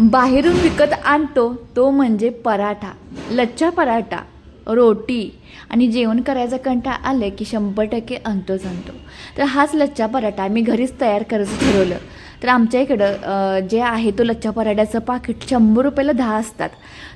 बाहेरून विकत आणतो तो म्हणजे पराठा. लच्छा पराठा रोटी आणि जेवण करायचा कंटा आलं की शंभर टक्के आणतोच आणतो तर हाच लच्छा पराठा मी घरीच तयार करायचं ठरवलं. तर आमच्या इकडं जे आहे तो लच्छा पराठ्याचं पाकिट शंभर रुपयाला दहा असतात.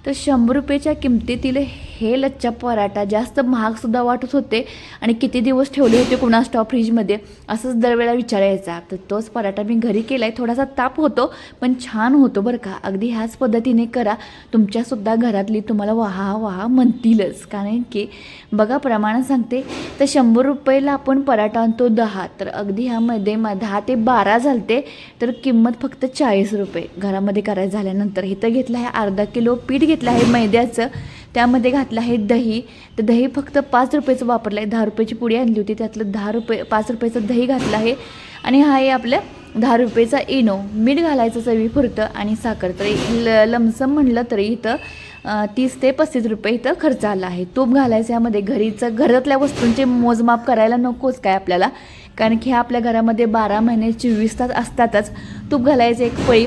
तर शंभर रुपयाच्या किमतीतील हे लच्छा पराठा जास्त महागसुद्धा वाटत होते आणि किती दिवस ठेवले होते कुणा स्टॉप फ्रीजमध्ये असंच दरवेळा विचारायचा. तर तोच पराठा मी घरी केला आहे थोडासा ताप होतो पण छान होतो बरं का. अगदी ह्याच पद्धतीने करा. तुमच्यासुद्धा घरातली तुम्हाला वाहा वाहा म्हणतीलच. कारण की बघा प्रमाण सांगते तर शंभर रुपयाला आपण पराठा आणतो दहा. तर अगदी ह्यामध्ये मग दहा ते बारा झालते. तर किंमत फक्त चाळीस रुपये. घरामध्ये करायचं झाल्यानंतर इथं घेतलं आहे अर्धा किलो पीठ घेतलं आहे मैद्याचं त्यामध्ये घातलं आहे दही. तर दही फक्त पाच रुपयाचं वापरलं आहे. दहा रुपयाची पुडी आणली होती त्यातलं दहा रुपये पाच रुपयाचं दही घातलं आहे. आणि हा आहे आपलं दहा रुपयेचा इनो. मीठ घालायचं चवी पुरतं आणि साखर. तरी ल लमसम म्हणलं तरी इथं तीस ते पस्तीस रुपये इथं खर्च आला आहे. तूप घालायचं यामध्ये. घरीचं घरातल्या वस्तूंचे मोजमाप करायला नकोच काय आपल्याला. कारण की ह्या आपल्या घरामध्ये बारा महिने चोवीस तास असतातच. तूप घालायचं एक पळी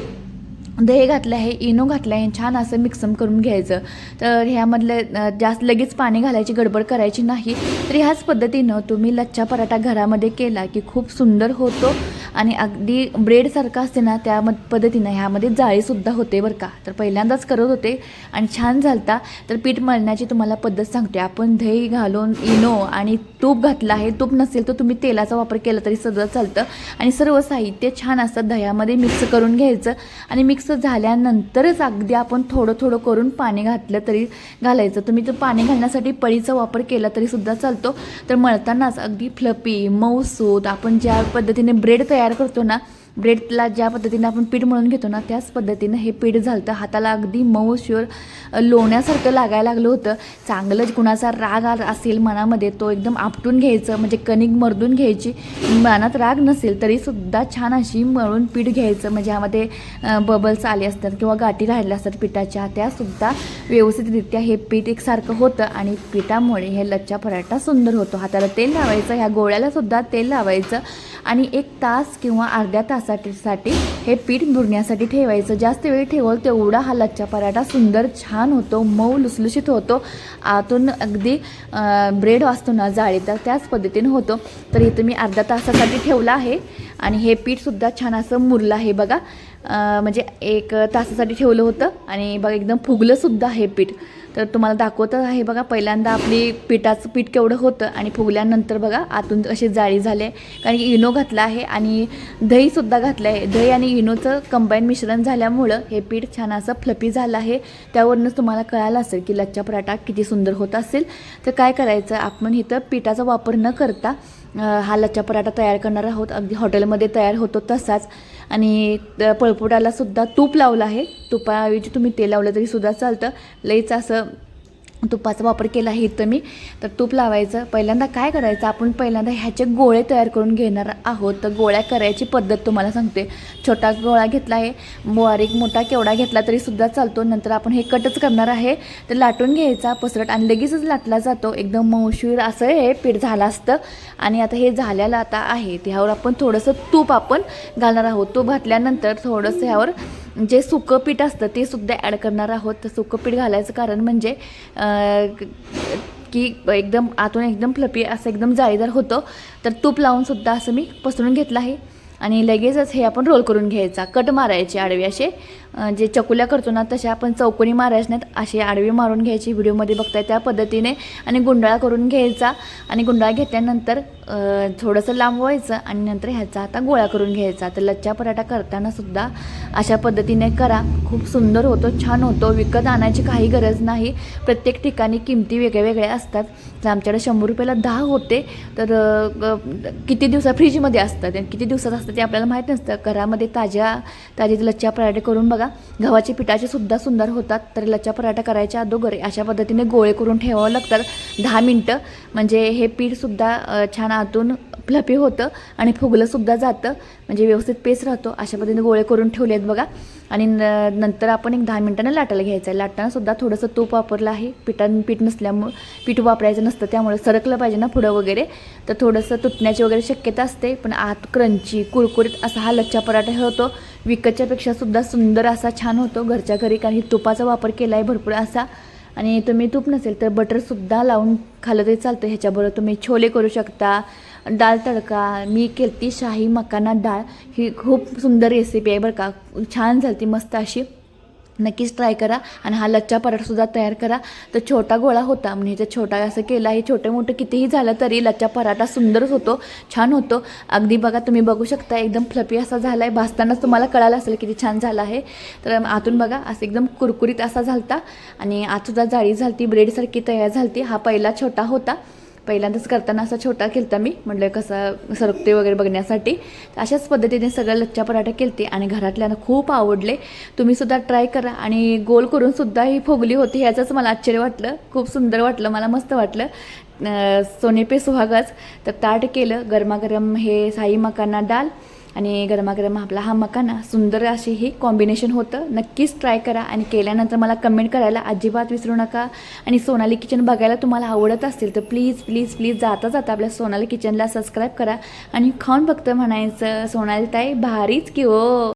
दही घातलं आहे इनो घातलं आहे छान असं मिक्सम करून घ्यायचं. तर ह्यामधलं जास्त लगेच पाणी घालायची गडबड करायची नाही. तर ह्याच पद्धतीनं तुम्ही लच्छा पराठा घरामध्ये केला की खूप सुंदर होतो. आणि अगदी ब्रेडसारखा असते ना त्या मध पद्धतीनं ह्यामध्ये जाळीसुद्धा होते बरं का. तर पहिल्यांदाच करत होते आणि छान झालता. तर पीठ मळण्याची तुम्हाला पद्धत सांगते. आपण दही घालून इनो आणि तूप घातलं आहे. तूप नसेल तर तुम्ही तेलाचा वापर केला तरी सगळं चालतं. आणि सर्व साहित्य छान असतं. दह्यामध्ये मिक्स करून घ्यायचं. आणि मिक्स झाल्यानंतरच अगदी आपण थोडं थोडं करून पाणी घातलं तरी घालायचं. तुम्ही तर पाणी घालण्यासाठी पळीचा वापर केला तरी सुद्धा चालतो. तर मळतानाच अगदी फ्लपी मऊसूत आपण ज्या पद्धतीने ब्रेड तयार करतो ना ब्रेडला ज्या पद्धतीने आपण पीठ मळून घेतो ना त्याच पद्धतीनं हे पीठ झालतं. हाताला अगदी मऊ शुअर लोण्यासारखं लागायला लागलं होतं. चांगलंच कुणाचा राग आ- असेल मनामध्ये तो एकदम आपटून घ्यायचं म्हणजे कणिक मर्दून घ्यायची. मनात राग नसेल तरीसुद्धा छान अशी मळून पीठ घ्यायचं. म्हणजे ह्यामध्ये बबल्स आले असतात किंवा गाठी राहिल्या असतात पिठाच्या त्यासुद्धा व्यवस्थितरित्या हे पीठ एकसारखं होतं आणि पिठामुळे हे लच्छा पराठा सुंदर होतो. हाताला तेल लावायचं ह्या गोळ्याला सुद्धा तेल लावायचं आणि एक तास किंवा अर्ध्या तास तासासाठी हे पीठ भुरण्यासाठी ठेवायचं. जास्त वेळ ठेवल तेवढा हा लच्छा पराठा सुंदर छान होतो मऊ लुसलुशीत होतो. आतून अगदी ब्रेड वाचतो ना जाळी तर त्याच पद्धतीने होतो. तर इथं मी अर्धा तासासाठी ठेवला आहे आणि हे पीठसुद्धा छान असं मुरलं आहे बघा. म्हणजे एक तासासाठी ठेवलं होतं आणि बघा एकदम फुगलंसुद्धा हे पीठ. तर तुम्हाला दाखवत आहे बघा पहिल्यांदा आपली पिठाचं पीठ केवढं होतं आणि फुगल्यानंतर बघा आतून अशी जाळी झाले. कारण की इनो घातला आहे आणि दहीसुद्धा घातलं आहे. दही आणि इनोचं कंबाईन मिश्रण झाल्यामुळं हे पीठ छान असं फ्लपी झालं आहे. त्यावरूनच तुम्हाला कळालं असेल की लच्चा पराठा किती सुंदर होत असेल. तर काय करायचं आपण इथं पिठाचा वापर न करता हा लच्चा पराठा तयार करणार आहोत. अगदी हॉटेलमध्ये तयार होतो तसाच. आणि पळपुटालासुद्धा पळपुटाला सुद्धा तूप लावलं आहे. तुपाऐवजी तुम्ही तेल लावलं तरी सुद्धा चालतं. लईच असं तुपाचा वापर केला आहे इथं मी. तर तूप लावायचं. पहिल्यांदा काय करायचं? आपण पहिल्यांदा ह्याचे गोळे तयार करून घेणार आहोत. तर गोळ्या करायची पद्धत तुम्हाला सांगते. छोटा गोळा घेतला आहे. बारीक मोठा केवढा घेतला तरी सुद्धा चालतो. नंतर आपण हे कटच करणार आहे. तर लाटून घ्यायचा पसरट आणि लगेचच लाटला जातो. एकदम मऊशीर असं हे पीठ झालं असतं. आणि आता हे झाल्याला आता आहे. त्यावर आपण थोडंसं तूप आपण घालणार आहोत. तूप घातल्यानंतर थोडंसं ह्यावर जे सुकं पीठ असतं ते सुद्धा ॲड करणार आहोत. तर सुकं पीठ घालायचं कारण म्हणजे की एकदम आतून एकदम फ्लपी असं एकदम जाळीदार होतं. तर तूप लावून सुद्धा असं मी पसरून घेतलं आहे. आणि लगेचच हे आपण रोल करून घ्यायचा. कट मारायचे आडवे असे. जे चकुल्या करतो ना तसे आपण चौकोनी मारायचे नाहीत. असे आडवी मारून घ्यायची. व्हिडिओमध्ये बघताय त्या पद्धतीने. आणि गुंडाळा करून घ्यायचा. आणि गुंडाळा घेतल्यानंतर थोडंसं लांब व्हायचं आणि नंतर ह्याचा आता गोळा करून घ्यायचा. तर लच्छा पराठा करताना सुद्धा अशा पद्धतीने करा. खूप सुंदर होतो छान होतो. विकत आणायची काही गरज नाही. प्रत्येक ठिकाणी किमती वेगळ्या वेगळ्या असतात. तर आमच्याकडे शंभर रुपयाला दहा होते तर किती दिवसा फ्रीजमध्ये असतात आणि किती दिवसात असतात असतं ते आपल्याला माहीत नसतं. घरामध्ये ताज्या ताजे लच्छा पराठे करून बघा गव्हाचे पिठाचे सुद्धा सुंदर होतात. तर लच्छा पराठा करायच्या अगोदर अशा पद्धतीने गोळे करून ठेवावं लागतात दहा मिनटं. म्हणजे हे पीठसुद्धा छान आतून फ्लफी होतं आणि फुगलंसुद्धा जातं. म्हणजे व्यवस्थित पेस राहतो. अशा पद्धतीने गोळे करून ठेवले आहेत बघा. आणि न नंतर आपण एक दहा मिनटानं लाटायला घ्यायचं आहे. लाटताना सुद्धा थोडंसं तूप वापरलं आहे. पिठान पीठ नसल्यामुळं पीठ वापरायचं नसतं त्यामुळे सरकलं पाहिजे ना पुढं वगैरे. तर थोडंसं तुटण्याची वगैरे शक्यता असते पण आत क्रंची कुरकुरीत असा हा लच्छा पराठा होतो. विकतच्यापेक्षा सुद्धा सुंदर असा छान होतो. घरच्या घरी कारण तुपाचा वापर केला आहे भरपूर असा. आणि तुम्ही तूप नसेल तर बटरसुद्धा लावून खाल्लं तरी चालतं. ह्याच्याबरोबर तुम्ही छोले करू शकता. डाळ तडका मी केलती शाही मकाना डाळ. ही खूप सुंदर रेसिपी आहे बरं का. छान झाली मस्त अशी. नक्कीच ट्राय करा आणि हा लच्चा पराठासुद्धा तयार करा. तर छोटा गोळा होता म्हणजे ह्याचा छोटा असं केला हे छोटे मोठं कितीही झालं तरी लच्चा पराठा सुंदरच होतो छान होतो. अगदी बघा तुम्ही बघू शकता एकदम फ्लपी असा झाला आहे भाजतानाच तुम्हाला कळालं असेल किती छान झाला आहे. तर आतून बघा असं एकदम कुरकुरीत असा झालता. आणि आतसुद्धा जाळी झालती ब्रेडसारखी तयार झालती. हा पहिला छोटा होता. पहिल्यांदाच करताना असा छोटा केलता मी. म्हटलं कसं सरकते वगैरे बघण्यासाठी. तर अशाच पद्धतीने सगळं लच्चा पराठा केलते आणि घरातल्यांना खूप आवडले. तुम्ही सुद्धा ट्राय करा आणि गोल करून सुद्धा ही फोगली होती ह्याचंच मला आश्चर्य वाटलं. खूप सुंदर वाटलं मला मस्त वाटलं. सोनेपे सोने पे तर ताट केलं गरमागरम हे साई मकाना डाल. आणि गरमागरम आपला हा मकाना सुंदर अशी ही कॉम्बिनेशन होतं. नक्कीच ट्राय करा आणि केल्यानंतर मला कमेंट करायला अजिबात विसरू नका. आणि सोनाली किचन बघायला तुम्हाला आवडत असेल तर प्लीज प्लीज प्लीज जाता जाता आपल्या सोनाली किचनला सबस्क्राईब करा. आणि खाऊन फक्त म्हणायचं सोनाली ताई भारीच की हो.